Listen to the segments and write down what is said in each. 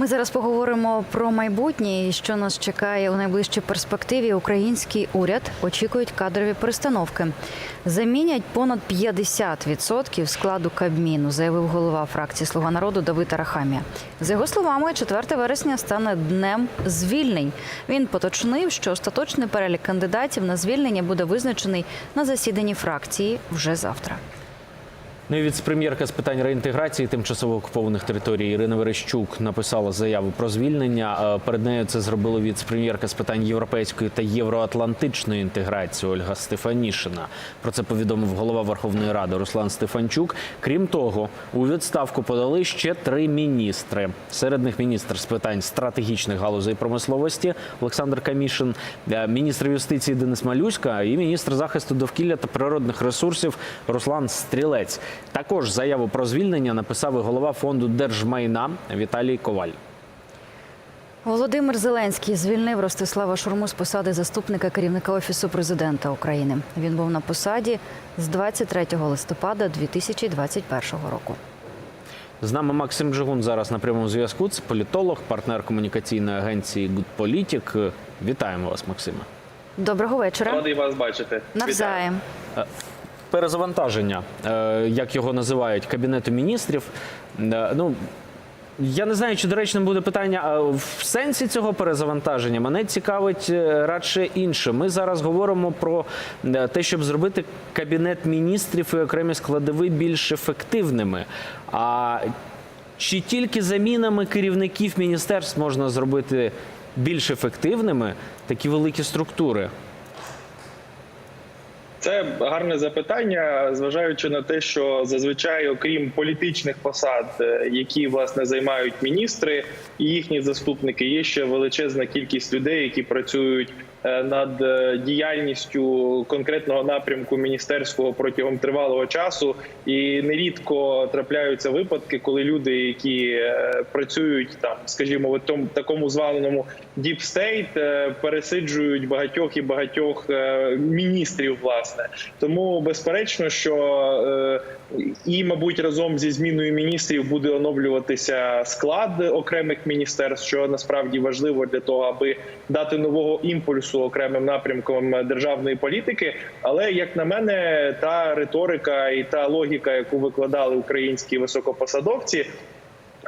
Ми зараз поговоримо про майбутнє і що нас чекає у найближчій перспективі. Український уряд очікують кадрові перестановки. Замінять понад 50% складу Кабміну, заявив голова фракції Слуга народу Давид Арахамія. За його словами, 4 вересня стане днем звільнень. Він поточнив, що остаточний перелік кандидатів на звільнення буде визначений на засіданні фракції вже завтра. Ну і віцпрем'єрка з питань реінтеграції тимчасово окупованих територій Ірина Верещук написала заяву про звільнення. Е, Перед нею це зробила віцпрем'єрка з питань європейської та євроатлантичної інтеграції Ольга Стефанішина. Про це повідомив голова Верховної Ради Руслан Стефанчук. Крім того, у відставку подали ще три міністри. Серед них міністр з питань стратегічних галузей промисловості Олександр Камішин, е, міністр юстиції Денис Малюська і міністр захисту довкілля та природних ресурсів Руслан Стрілець. Також заяву про звільнення написав і голова фонду держмайна Віталій Коваль. Володимир Зеленський звільнив Ростислава Шурму з посади заступника керівника офісу президента України. Він був на посаді з 23 листопада 2021 року. З нами Максим Джигун зараз на прямому зв'язку. Це політолог, партнер комунікаційної агенції Good Politic. Вітаємо вас, Максиме. Доброго вечора. Радий вас бачити. Вітаю. Перезавантаження, е, як його називають, кабінету міністрів. Е, Ну я не знаю, чи доречним буде питання в сенсі цього перезавантаження. Мене цікавить е, радше інше. Ми зараз говоримо про те, щоб зробити кабінет міністрів і окремі складові більш ефективними. А чи тільки замінами керівників міністерств можна зробити більш ефективними такі великі структури? Це гарне запитання, зважаючи на те, що зазвичай, окрім політичних посад, е, які власне займають міністри і їхні заступники, є ще величезна кількість людей, які працюють над е, діяльністю конкретного напрямку міністерського протягом тривалого часу. І нерідко трапляються випадки, коли люди, які е, працюють там, скажімо, в тому такому званому е, пересиджують багатьох і багатьох е, міністрів. Власне, тому безперечно, що е, і, мабуть, разом зі зміною міністрів буде оновлюватися склад окремих міністерств, що насправді важливо для того, аби дати нового імпульсу окремим напрямкам державної політики. Але як на мене, та риторика і та логіка, яку викладали українські високопосадовці.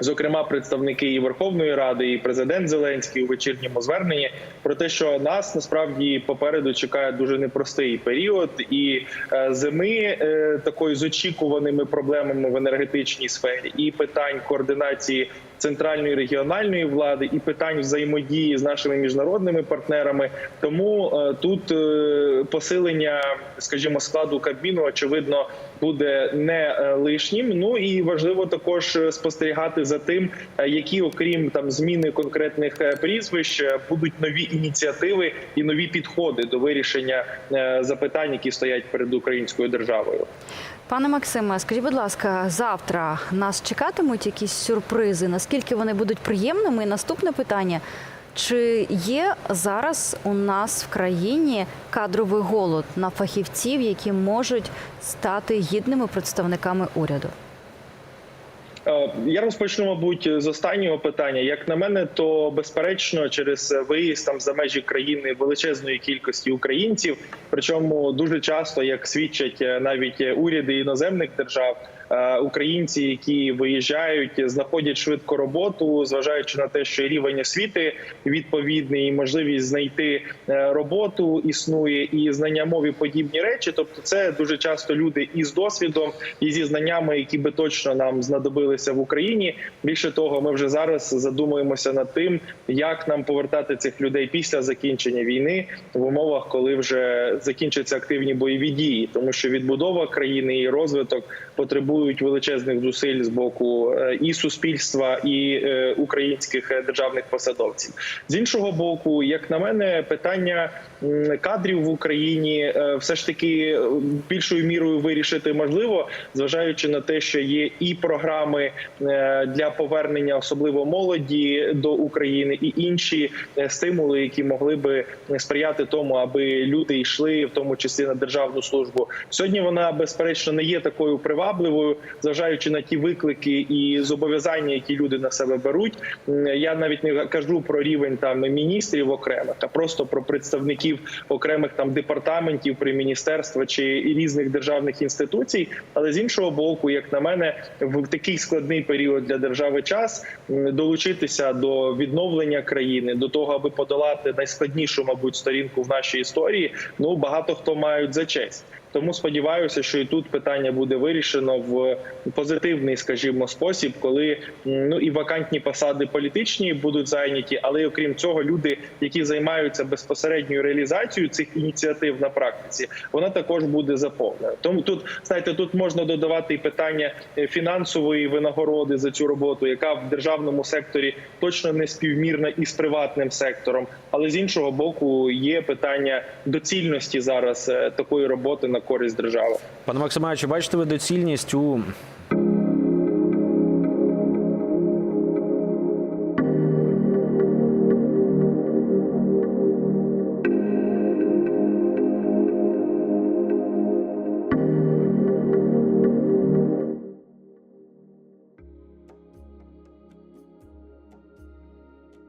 Зокрема, представники і Верховної Ради, і президент Зеленський у вечірньому зверненні про те, що нас насправді попереду чекає дуже непростий період, і е, зими е, такої з очікуваними проблемами в енергетичній сфері, і питань координації центральної регіональної влади, і питань взаємодії з нашими міжнародними партнерами. Тому е, тут е, посилення, скажімо, складу Кабміну, очевидно, буде не е, лишнім. Ну і важливо також спостерігати за тим, які, окрім там зміни конкретних прізвищ, будуть нові ініціативи і нові підходи до вирішення запитань, які стоять перед українською державою. Пане Максиме, скажіть, будь ласка, завтра нас чекатимуть якісь сюрпризи? Наскільки вони будуть приємними? І наступне питання: чи є зараз у нас в країні кадровий голод на фахівців, які можуть стати гідними представниками уряду? Е, Я розпочну, мабуть, з останнього питання. Як на мене, то безперечно, через виїзд там за межі країни величезної кількості українців, причому дуже часто, як свідчать е, навіть уряди іноземних держав. е, Українці, які виїжджають, знаходять швидко роботу, зважаючи на те, що рівень освіти відповідний, і можливість знайти роботу існує, і знання мов і подібні речі. Тобто, це дуже часто люди із досвідом і зі знаннями, які би точно нам знадобилися в Україні. Більше того, ми вже зараз задумуємося над тим, як нам повертати цих людей після закінчення війни в умовах, коли вже закінчаться активні бойові дії, тому що відбудова країни і розвиток потребують величезних зусиль з боку е, і суспільства, і е, українських державних посадовців. З іншого боку, як на мене, питання кадрів в Україні е, все ж таки більшою мірою вирішити можливо, зважаючи на те, що є і програми е, для повернення, особливо молоді до України, і інші е, стимули, які могли би сприяти тому, аби люди йшли, в тому числі на державну службу. Сьогодні вона безперечно не є такою привабливою. зважаючи на ті виклики і зобов'язання, які люди на себе беруть, я навіть не кажу про рівень там міністрів окремих, а просто про представників окремих там департаментів при міністерства чи різних державних інституцій. Але з іншого боку, як на мене, в такий складний період для держави час долучитися до відновлення країни, до того, аби подолати найскладнішу, мабуть, сторінку в нашій історії. Ну багато хто мають за честь. Тому сподіваюся, що і тут питання буде вирішено в позитивний, скажімо, спосіб, коли ну і вакантні посади політичні будуть зайняті, але окрім цього, люди, які займаються безпосередньою реалізацією цих ініціатив на практиці, вона також буде заповнена. Тому тут знаєте, тут можна додавати і питання е, фінансової винагороди за цю роботу, яка в державному секторі точно не співмірна із приватним сектором. Але з іншого боку, є питання доцільності зараз е, такої роботи на користь держави. Пане Максима, чи бачите ви доцільність у